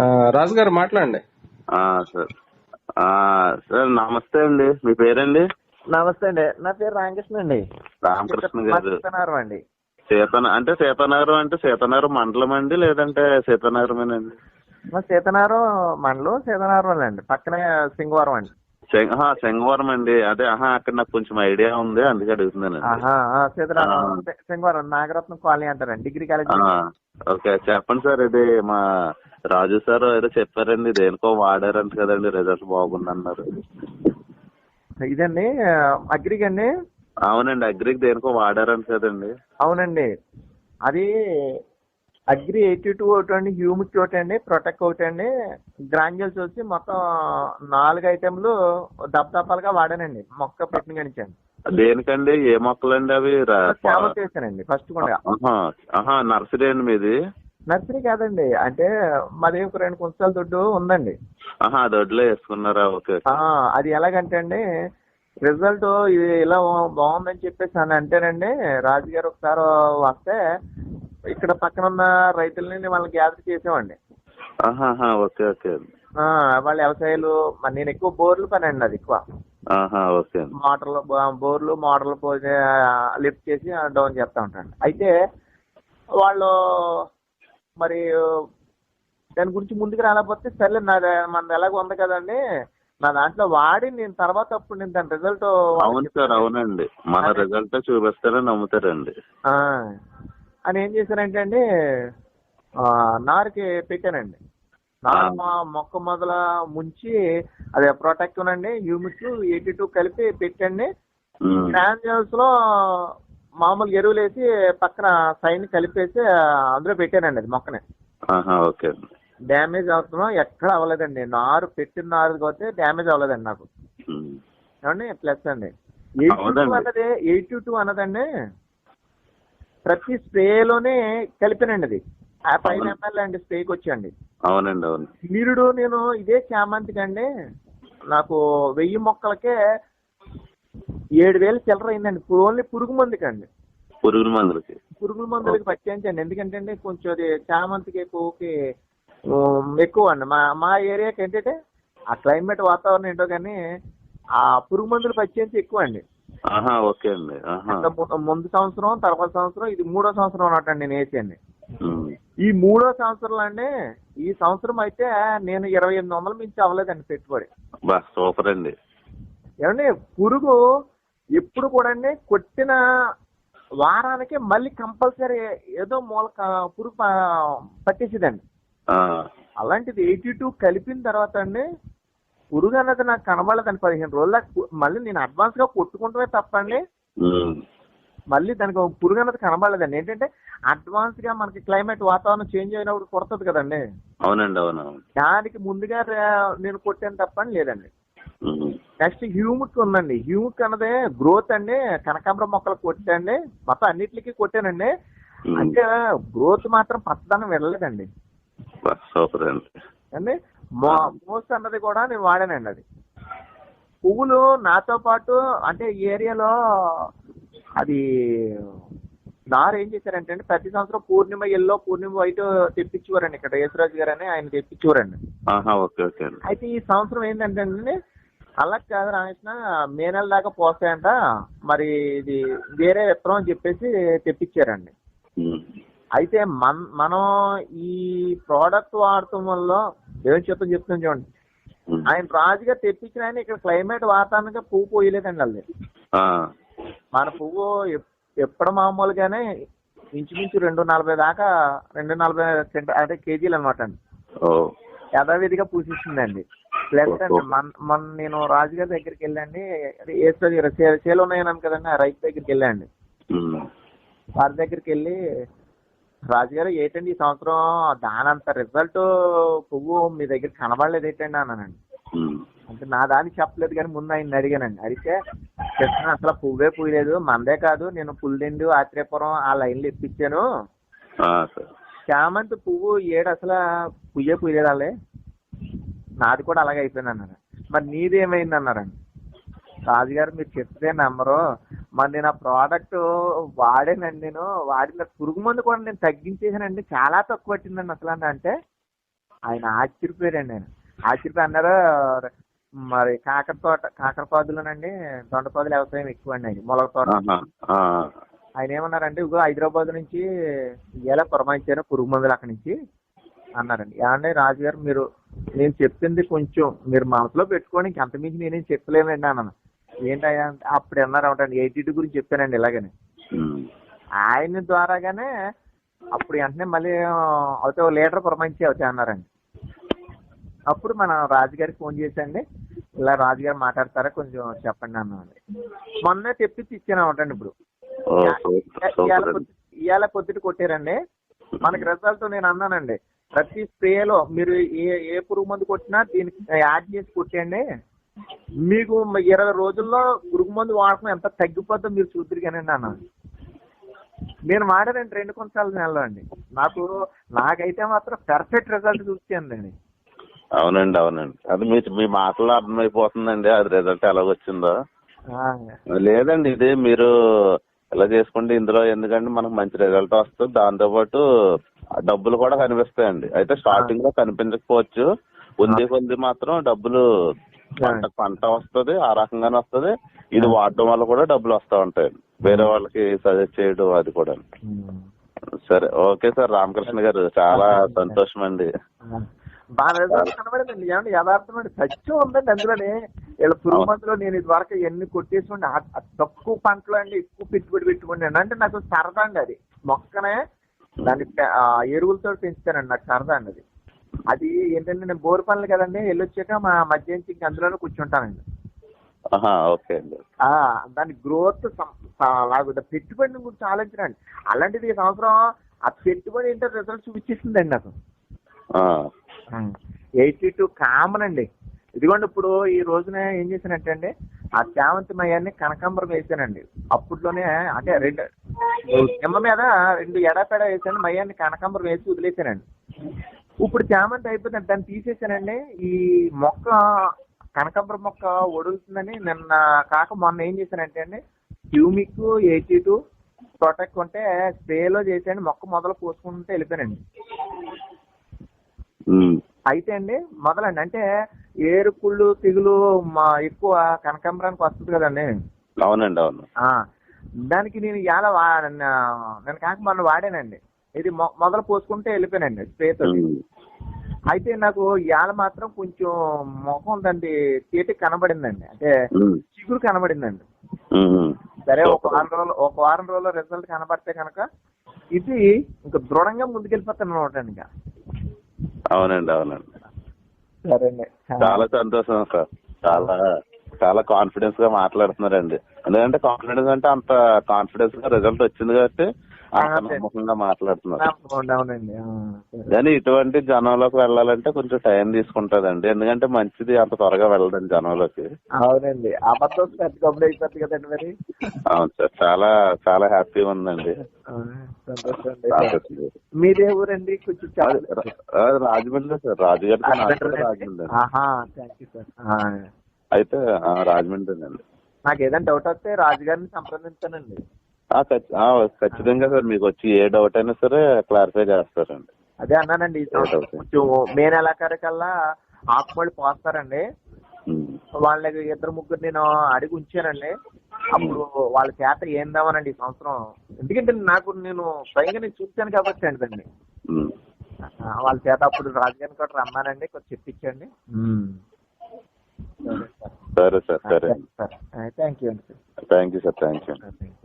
ఆ, రాజు గారు మాట్లాడండి. ఆ, సార్. ఆ, సార్ నమస్తే అండి. మీ పేరండి? నమస్తే అండి. నా పేరు రామకృష్ణ అండి. రామకృష్ణ గారు. అండి. సీతన అంటే సీతనగరం అంటే సీతనగరం మండలం అండి లేదంటే సీతనగరమేనండి మా సీతనారం మండలం సీతనారం అండి. పక్కనే సింగవరం అండి. శంగవరం అండి. అదే ఆహా అక్కడ నాకు కొంచెం ఐడియా ఉంది. అందుకే అడుగుతున్నానండి ఆహా ఆ, సీతనారం ఆ. సి- సింగవరం నాగరత్నం కాలనీ అంటారండి. Degree college. ఓకే చెప్పండి సార్. ఇది మా రాజు సార్ ఏదో చెప్పారండి. దేనికో వాడారంట కదండి. రిజల్ట్ బాగుందన్నారు. ఇదండి అగ్రిక్ అండి? అవునండి. అగ్రికి దేనికో వాడారంట కదండి. అవునండి. అది అగ్రి ఎయిటీ టూ ఒకటి అండి హ్యూమిక్ ఒకటి అండి ప్రొటెక్ట్ ఒకటి అండి. గ్రాంజల్స్ వచ్చి మొత్తం నాలుగు ఐటెంలు దప్దపాలుగా వాడానండి మొక్క పెట్టిన గణించండి దేనికండి? ఏ మొక్కలండి అవి? రా- చామల్ చేశానండి ఫస్ట్ కూడా. నర్సరీ అండి మీది? నర్సరీ కాదండి అంటే మాది ఒక రెండు కుంచాల దొడ్డు ఉందండి. దొడ్లో వేసుకున్నారా? ఓకే అది ఎలాగంటే అండి రిజల్ట్ ఇది ఇలా బాగుందని చెప్పేసి అని అంటేనండి రాజుగారు ఒకసారి వస్తే ఇక్కడ పక్కన ఉన్న రైతులని వాళ్ళని గ్యాదర్ చేసామండి ఆహాహా, ఓకే ఓకే. ఆ, వాళ్ళ వ్యవసాయాలు మరి నేను ఎక్కువ బోర్లు పని అండి అది ఎక్కువ. ఆహా ఓకే. అండి మోటార్లు బో- బోర్లు మోటార్లు పోసి లిఫ్ట్ చేసి డౌన్ చేస్తా ఉంటాను అయితే వాళ్ళు మరి దాని గురించి ముందుకు రాలేకపోతే సర్లే నా మన ఎలాగ ఉంది కదండి. నా దాంట్లో వాడి నేను తర్వాత అప్పుడు నేను దాని రిజల్ట్ అవును సార్ అవునండి. మన రిజల్ట్ చూపిస్తారని నమ్ముతారండి. అని ఏం చేశానంటే అండి ఆ, నారుకి పెట్టానండి నారు. మా మొక్క మొదల ముంచి అదే ప్రొటెక్ట్ అండి యూమిక్ ఎయిటీ టూ కలిపి పెట్టండి ఉమ్. గ్రాన్యూల్స్లో మామూలు ఎరువులు వేసి పక్కన సైన్ కలిపేసి అందులో పెట్టానండి అది మొక్కని ఓకే డ్యామేజ్ అవుతున్నా ఎక్కడ అవ్వలేదండి నారు పెట్టిన నారు పోతే డ్యామేజ్ అవ్వలేదండి నాకు. ఏమండి ప్లస్ అండి ఎయిటీ టూ. అన్నది ఎయిటీ టూ అన్నదండి ప్రతి స్ప్రేలోనే కలిపానండి అది. ఆ ఫైవ్. ఎంఎల్ అండి స్ప్రేకి వచ్చండి అవునండి అవును. నిరుడు నేను ఇదే చామంతికి అండి. నాకు వెయ్యి మొక్కలకే ఏడు వేలు చిల్లర అయిందండి. ఓన్లీ పురుగు మందుకండి పురుగుల మందులకి? పురుగుల మందులకి పట్టించండి. ఎందుకంటే అండి కొంచెం అది చామంతికి పువ్వుకి ఎక్కువ అండి. మా మా ఏరియాకి ఏంటంటే ఆ క్లైమేట్ వాతావరణం ఏంటో కానీ ఆ పురుగు మందులు పట్టించి ఎక్కువ అండి. ఓకే అండి. ముందు సంవత్సరం తర్వాత సంవత్సరం ఇది మూడో సంవత్సరం అన్నట్టండి నేను వేసాను. ఈ మూడో సంవత్సరంలో అండి ఈ సంవత్సరం అయితే నేను ఇరవై ఎనిమిది వందలు మించి అవ్వలేదండి పెట్టుబడి. సూపర్ అండి. ఏమండి పురుగు ఎప్పుడు కూడా అండి కొట్టిన వారానికి మళ్ళీ కంపల్సరీ ఏదో మూల పురుగు పట్టేసేదండి. అలాంటిది ఎయిటీ టూ కలిపిన తర్వాత అండి పురుగు అన్నది నాకు కనబడలేదండి పదిహేను రోజుల మళ్ళీ నేను అడ్వాన్స్గా కొట్టుకుంటమే తప్పండి. మళ్ళీ దానికి పురుగు అన్నది కనబడలేదండి ఏంటంటే అడ్వాన్స్గా మనకి క్లైమేట్ వాతావరణం చేంజ్ అయినప్పుడు కొడుతుంది కదండి. అవునండి అవును దానికి ముందుగా నేను కొట్టాను తప్పని లేదండి. నెక్స్ట్ హ్యూమిక్ ఉందండి. హ్యూమిక్ అన్నదే గ్రోత్ అండి. కనకాంబరం మొక్కలు కొట్టండి మొత్తం అన్నిటికీ కొట్టానండి. అంటే గ్రోత్ మాత్రం పచ్చదనం వెళ్ళలేదండి సూపర్ అండి? అండి మో- మోస్ అన్నది కూడా నేను వాడానండి అది. పువ్వులు నాతో పాటు అంటే ఈ ఏరియాలో అది నారు ఏం చేశారంటే అండి ప్రతి సంవత్సరం పూర్ణిమ ఎల్లో పూర్ణిమ వైట్ తెప్పించేవారండి ఇక్కడ. యేసరాజు గారు అని ఆయన తెప్పించేవారండి. ఓకే ఓకే అయితే ఈ సంవత్సరం ఏంటంటే అండి అలా కాదు రామకృష్ణ మే నెల దాకా పోస్తాయంట. మరి ఇది వేరే విత్తనం అని చెప్పేసి తెప్పించారండి. అయితే మన మనం ఈ ప్రోడక్ట్ వాడటం వల్ల ఏం చెప్తాం చెప్తాం చూడండి. ఆయన రాజుగా తెప్పించిన ఆయన ఇక్కడ క్లైమేట్ వాతావరణంగా పువ్వు పోయలేదండి వాళ్ళది. మన పువ్వు ఎప్- ఎప్పుడు మామూలుగానే ఇంచుమించు రెండు నలభై దాకా రెండు నలభై అదే కేజీలు అనమాట అండి. యథావిధిగా పూజిస్తుందండి. ప్లస్ అండి మన నేను రాజుగారి దగ్గరికి వెళ్ళండి. చే- చేలు ఉన్నాయన్నాను కదండి ఆ రైతు దగ్గరికి వెళ్ళండి. వారి దగ్గరికి వెళ్ళి రాజుగారు ఏంటండి ఈ సంవత్సరం దానంత రిజల్ట్ పువ్వు మీ దగ్గర కనబడలేదు ఏంటండి అన్నానండి. అంటే నా దానికి చెప్పలేదు కానీ ముందు ఆయన అడిగానండి. అడిగితే కృష్ణ అసలు పువ్వే పూయలేదు మందే కాదు నేను పుల్లిండు ఆత్రేయపురం ఆ లైన్లు ఇప్పించాను. ఆ, సార్. చామంతి పువ్వు ఏడు అసలు పుయ్యే పూయలేదు వాళ్ళే నాది కూడా అలాగే అయిపోయింది అన్నారు మరి నీదేమైంది అన్నారండి. రాజుగారు మీరు చెప్తే నమ్మరు. మరి నేను ఆ ప్రోడక్ట్ వాడానండి నేను. వాడిన పురుగు మందు కూడా నేను తగ్గించేసానండి చాలా తక్కువ పట్టిందండి అసలు అని అంటే ఆయన ఆశ్చర్యపోయారండి ఆయన. ఆశ్చర్యపోయి అన్నారు మరి కాకర తోట కాకర పాదులోనండి దొండపాదులు వ్యవసాయం ఎక్కువ అండి ఆయన మొలక తోట. ఆయన ఏమన్నారంటే ఇగో హైదరాబాద్ నుంచి ఇలా పురమాయించారు పురుగు మందులు అక్కడి నుంచి అన్నారండి. ఏమండి రాజుగారు మీరు నేను చెప్పింది కొంచెం మీరు మనసులో పెట్టుకొని ఇంకంత మించి నేనేం చెప్పలేనండి అన్నాను. ఏంటయ్యా అంటే అప్పుడు అన్నారు ఒకటండి ఎయిటీ టూ గురించి చెప్పానండి ఇలాగని. ఆయన ద్వారాగానే అప్పుడు వెంటనే మళ్ళీ అవుతే లీటర్ పురమాయించి అవుతాయి అన్నారండి. అప్పుడు మన రాజుగారికి ఫోన్ చేసండి ఇలా రాజుగారు మాట్లాడతారా కొంచెం చెప్పండి అన్నామండి మొన్నే తెప్పించి ఇచ్చాను ఒకటండి ఇప్పుడు ఇవాళ పొద్దుట కొట్టారండి. మనకి రిజల్ట్ నేను అన్నానండి. ప్రతి స్ప్రేలో మీరు ఏ ఏ పురుగు మందు కొట్టినా దీనికి యాడ్ చేసి కొట్టండి మీకు ఇరవై రోజుల్లో పురుగు మందు వాడకం ఎంత తగ్గిపోద్దో మీరు చూద్దరుగానండి అన్నాను నేను వాడానండి రెండు కొంచాల నెలలో అండి. నాకు నాకైతే మాత్రం పర్ఫెక్ట్ రిజల్ట్ చూపించానండి అవునండి అవునండి. అది మీ మీ మాటలో అర్థమైపోతుందండి అది రిజల్ట్ ఎలాగొచ్చిందో. ఆ, లేదండి ఇది మీరు ఇలా చేసుకుంటే ఇందులో ఎందుకంటే మనకు మంచి రిజల్ట్ వస్తుంది. దాంతో పాటు డబ్బులు కూడా కనిపిస్తాయండి. అయితే స్టార్టింగ్లో కనిపించకపోవచ్చు. ఉంది కొద్ది మాత్రం డబ్బులు పంట పంట వస్తుంది ఆ రకంగానే వస్తుంది. ఇది వాడటం వల్ల కూడా డబ్బులు వస్తూ ఉంటాయండి వేరే వాళ్ళకి సజెస్ట్ చేయడం అది కూడా. ఉమ్. సరే ఓకే సార్. రామకృష్ణ గారు చాలా సంతోషం అండి బాగా రిజల్ట్ కనబడిందండి. ఏమంటే యథార్థం అండి. సత్యం ఉందండి అందులోనే. వీళ్ళ పురుగు మందులో నేను ఇది వరకు ఎన్ని కొట్టేసుకోండి ఆ తక్కువ పంటలో అండి ఎక్కువ పెట్టుబడి పెట్టుకోండి. అంటే నాకు సరదా అండి అది. మొక్కనే ఆ ఎరువులతో పెంచుతానండి నాకు సరదా అండి అది. అది ఏంటంటే నేను బోరు పనులు కదండి వెళ్ళొచ్చాక మా మధ్య నుంచి ఇంక అందులోనే కూర్చుంటానండి. ఆహా ఓకే అండి. ఆ దాని గ్రోత్ పెట్టుబడిని గురించి ఆలోచించండి అలాంటిది ఈ సంవత్సరం ఆ పెట్టుబడి ఏంటో రిజల్ట్ చూపించేసిందండి నాకు ఆ, ఎయిటీ టూ కామన్ అండి. ఇదిగోండి ఇప్పుడు ఈ రోజున ఏం చేశానంటే అండి ఆ చామంతి మయాన్ని కనకాంబరం వేసానండి అప్పట్లోనే అంటే రెండు నిమ్మ మీద రెండు ఎడాపెడ వేసాను మయాన్ని కనకాంబరం వేసి వదిలేసానండి ఇప్పుడు చామంతి అయిపోయిందండి దాన్ని తీసేసానండి. ఈ మొక్క కనకాంబరం మొక్క ఒడుగుతుందని నిన్న కాక మొన్న ఏం చేశానంటే అండి హ్యూమిక్ ఎయిటీ టూ ప్రొటెక్ట్ ఉంటే స్ప్రేలో చేసాను మొక్క మొదలు పోసుకుంటే వెళ్ళిపోయానండి అయితే అండి మొదలండి. అంటే ఏరుకుళ్ళు తెగులు మా ఎక్కువ కనకాంబరానికి వస్తుంది కదండి. అవునండి అవును. దానికి నేను నా- నేను కాక మొన్న వాడానండి. ఇది మొదలు పోసుకుంటే వెళ్ళిపోయానండి స్ప్రేతో అయితే నాకు ఇవాళ మాత్రం కొంచెం ముఖం దాన్ని చేతికి కనబడిందండి. అంటే చిగురు కనబడిందండి. సరే ఒక వారం రోజులు ఒక వారం రోజుల్లో రిజల్ట్ కనబడితే కనుక ఇది ఇంకా దృఢంగా ముందుకెళ్ళిపోతాను అనమాట ఇంకా. అవునండి అవునండి. సరే అండి చాలా సంతోషం సార్. చాలా చాలా కాన్ఫిడెన్స్గా మాట్లాడుతున్నారండి. ఎందుకంటే కాన్ఫిడెన్స్ అంటే అంత కాన్ఫిడెన్స్గా రిజల్ట్ వచ్చింది కాబట్టి అంత. నమ్మకంగా మాట్లాడుతున్నారు. అవునండి. కానీ ఇటువంటి జనంలోకి వెళ్ళాలంటే కొంచెం టైం తీసుకుంటదండి. ఎందుకంటే మంచిది అంత త్వరగా వెళ్ళదండి జనంలోకి. అవునండి. అబద్ధం పెద్ద గబ్బులు అయిపోతుంది కదండి మరి. అవును సార్. చాలా చాలా హ్యాపీగా ఉందండి. మీదే ఊరండి? కొంచెం రాజమండ్రి సార్. రాజుగారి రాజమండ్రి అయితే రాజమండ్రి అండి నాకు ఏదైనా డౌట్ వస్తే రాజుగారిని సంప్రదించానండి. ఆ, ఖచ్చి- ఆ, ఖచ్చితంగా సార్ మీకు వచ్చి ఏ డౌట్ అయినా సరే క్లారిఫై చేస్తారండి. అదే అన్నానండి ఈ సంవత్సరం కొంచెం మే నెలాఖరికల్లా ఆకుమడి పోస్తారండి. వాళ్ళకి ఇద్దరు ముగ్గురు నేను అడిగి ఉంచానండి. అప్పుడు వాళ్ళ చేత ఏందామనండి ఈ సంవత్సరం? ఎందుకంటే నాకు నేను స్వయంగా నేను చూశాను కాబట్టి అండి వాళ్ళ చేత అప్పుడు రాజధాని కూడా రమ్మానండి కొంచెం చెప్పించండి. సరే సార్ సరే సార్ సరే సార్ థ్యాంక్ యూ అండి sir thank you sir thank you thank you